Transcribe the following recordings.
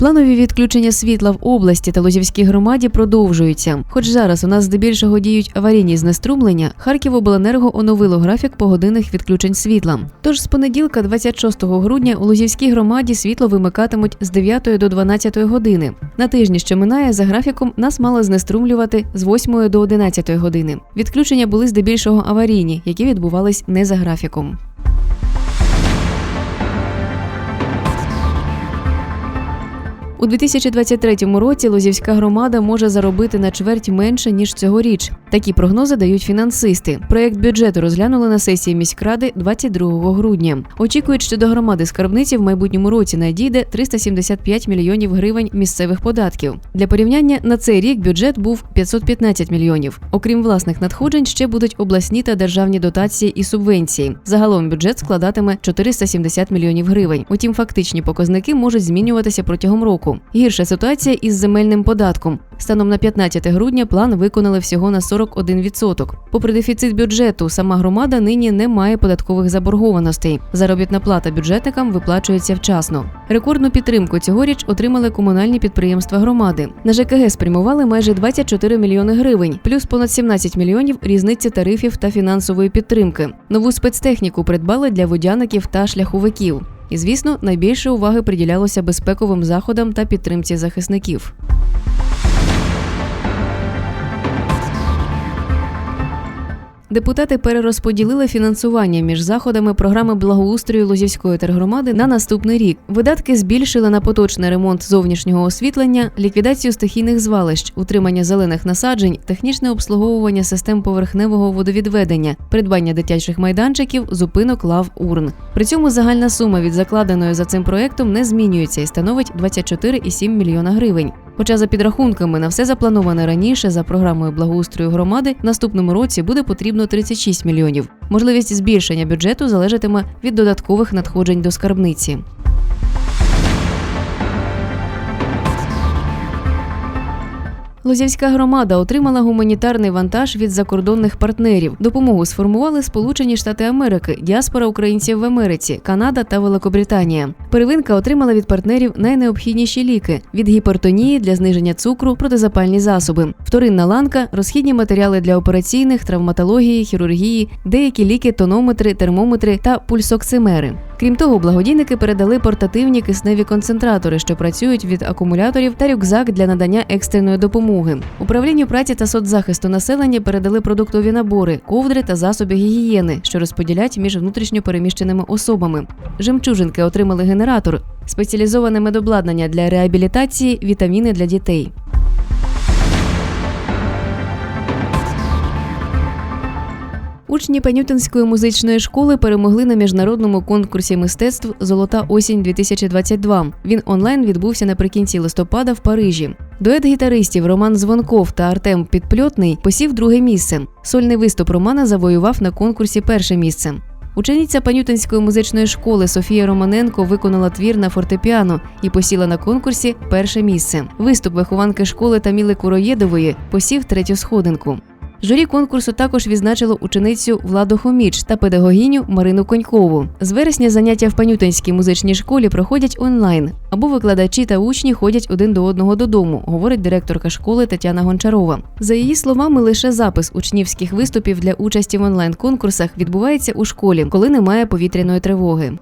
Планові відключення світла в області та Лозівській громаді продовжуються. Хоч зараз у нас здебільшого діють аварійні знеструмлення, Харківобленерго оновило графік погодинних відключень світла. Тож з понеділка, 26 грудня, у Лозівській громаді світло вимикатимуть з 9 до 12 години. На тижні, що минає, за графіком нас мало знеструмлювати з 8 до 11 години. Відключення були здебільшого аварійні, які відбувались не за графіком. У 2023 році Лозівська громада може заробити на чверть менше ніж цьогоріч. Такі прогнози дають фінансисти. Проєкт бюджету розглянули на сесії міськради 22 грудня. Очікують, що до громади скарбниці в майбутньому році надійде 375 мільйонів гривень місцевих податків. Для порівняння на цей рік бюджет був 515 мільйонів. Окрім власних надходжень, ще будуть обласні та державні дотації і субвенції. Загалом бюджет складатиме 470 мільйонів гривень. Утім, фактичні показники можуть змінюватися протягом року. Гірша ситуація із земельним податком. Станом на 15 грудня план виконали всього на 41%. Попри дефіцит бюджету, сама громада нині не має податкових заборгованостей. Заробітна плата бюджетникам виплачується вчасно. Рекордну підтримку цьогоріч отримали комунальні підприємства громади. На ЖКГ спрямували майже 24 мільйони гривень, плюс понад 17 мільйонів різниці тарифів та фінансової підтримки. Нову спецтехніку придбали для водяників та шляховиків. І, звісно, найбільше уваги приділялося безпековим заходам та підтримці захисників. Депутати перерозподілили фінансування між заходами програми благоустрою Лозівської тергромади на наступний рік. Видатки збільшили на поточний ремонт зовнішнього освітлення, ліквідацію стихійних звалищ, утримання зелених насаджень, технічне обслуговування систем поверхневого водовідведення, придбання дитячих майданчиків, зупинок лав урн. При цьому загальна сума від закладеної за цим проектом не змінюється і становить 24,7 мільйона гривень. Хоча за підрахунками на все заплановане раніше за програмою благоустрою громади в наступному році буде потрібно 36 мільйонів. Можливість збільшення бюджету залежатиме від додаткових надходжень до скарбниці. Лозівська громада отримала гуманітарний вантаж від закордонних партнерів. Допомогу сформували Сполучені Штати Америки, діаспора українців в Америці, Канада та Великобританія. Первинка отримала від партнерів найнеобхідніші ліки від гіпертонії для зниження цукру, протизапальні засоби, вторинна ланка, розхідні матеріали для операційних, травматології, хірургії, деякі ліки, тонометри, термометри та пульсоксимери. Крім того, благодійники передали портативні кисневі концентратори, що працюють від акумуляторів та рюкзак для надання екстреної допомоги. Управлінню праці та соцзахисту населення передали продуктові набори, ковдри та засоби гігієни, що розподілять між внутрішньо переміщеними особами. Жемчужинки отримали генератор, спеціалізоване медобладнання для реабілітації, вітаміни для дітей. Учні Панютинської музичної школи перемогли на міжнародному конкурсі мистецтв Золота осінь 2022 Він онлайн відбувся наприкінці листопада в Парижі. Дует гітаристів Роман Звонков та Артем Підпльотний посів друге місце. Сольний виступ Романа завоював на конкурсі перше місце. Учениця Панютинської музичної школи Софія Романенко виконала твір на фортепіано і посіла на конкурсі перше місце. Виступ вихованки школи Таміли Куроєдової посів третю сходинку. Журі конкурсу також відзначило ученицю Владу Хоміч та педагогіню Марину Конькову. З вересня заняття в Панютинській музичній школі проходять онлайн, або викладачі та учні ходять один до одного додому, говорить директорка школи Тетяна Гончарова. За її словами, лише запис учнівських виступів для участі в онлайн конкурсах відбувається у школі, коли немає повітряної тривоги.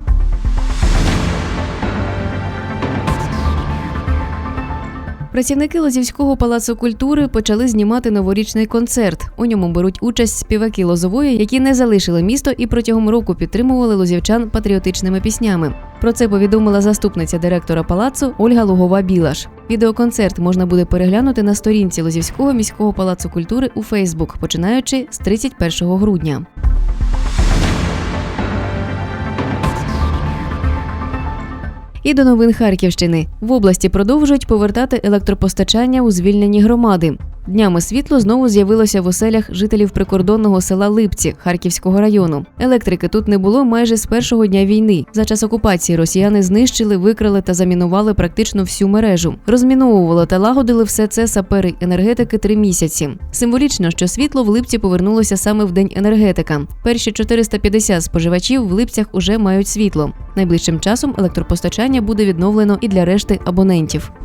Працівники Лозівського палацу культури почали знімати новорічний концерт. У ньому беруть участь співаки Лозової, які не залишили місто і протягом року підтримували лозівчан патріотичними піснями. Про це повідомила заступниця директора палацу Ольга Лугова Білаш. Відеоконцерт можна буде переглянути на сторінці Лозівського міського палацу культури у Фейсбук, починаючи з 31 грудня. І до новин Харківщини в області продовжують повертати електропостачання у звільнені громади. Днями світло знову з'явилося в оселях жителів прикордонного села Липці Харківського району. Електрики тут не було майже з першого дня війни. За час окупації росіяни знищили, викрали та замінували практично всю мережу. Розміновували та лагодили все це сапери енергетики три місяці. Символічно, що світло в Липці повернулося саме в день енергетика. Перші 450 споживачів в Липцях уже мають світло. Найближчим часом електропостачання буде відновлено і для решти абонентів. –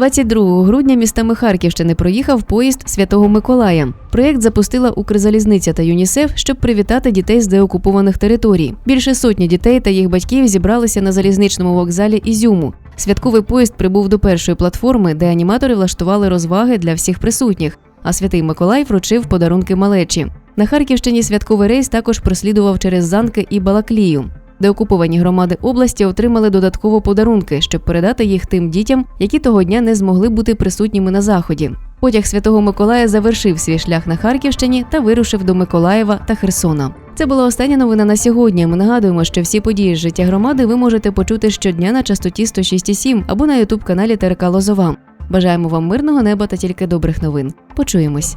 22 грудня містами Харківщини проїхав поїзд Святого Миколая. Проєкт запустила Укрзалізниця та ЮНІСЕФ, щоб привітати дітей з деокупованих територій. Більше сотні дітей та їх батьків зібралися на залізничному вокзалі Ізюму. Святковий поїзд прибув до першої платформи, де аніматори влаштували розваги для всіх присутніх. А святий Миколай вручив подарунки малечі. На Харківщині святковий рейс також прослідував через Занки і Балаклію. Деокуповані громади області отримали додатково подарунки, щоб передати їх тим дітям, які того дня не змогли бути присутніми на заході. Потяг Святого Миколая завершив свій шлях на Харківщині та вирушив до Миколаєва та Херсона. Це була остання новина на сьогодні. Ми нагадуємо, що всі події з життя громади ви можете почути щодня на частоті 106,7 або на ютуб каналі ТРК Лозова. Бажаємо вам мирного неба та тільки добрих новин. Почуємось.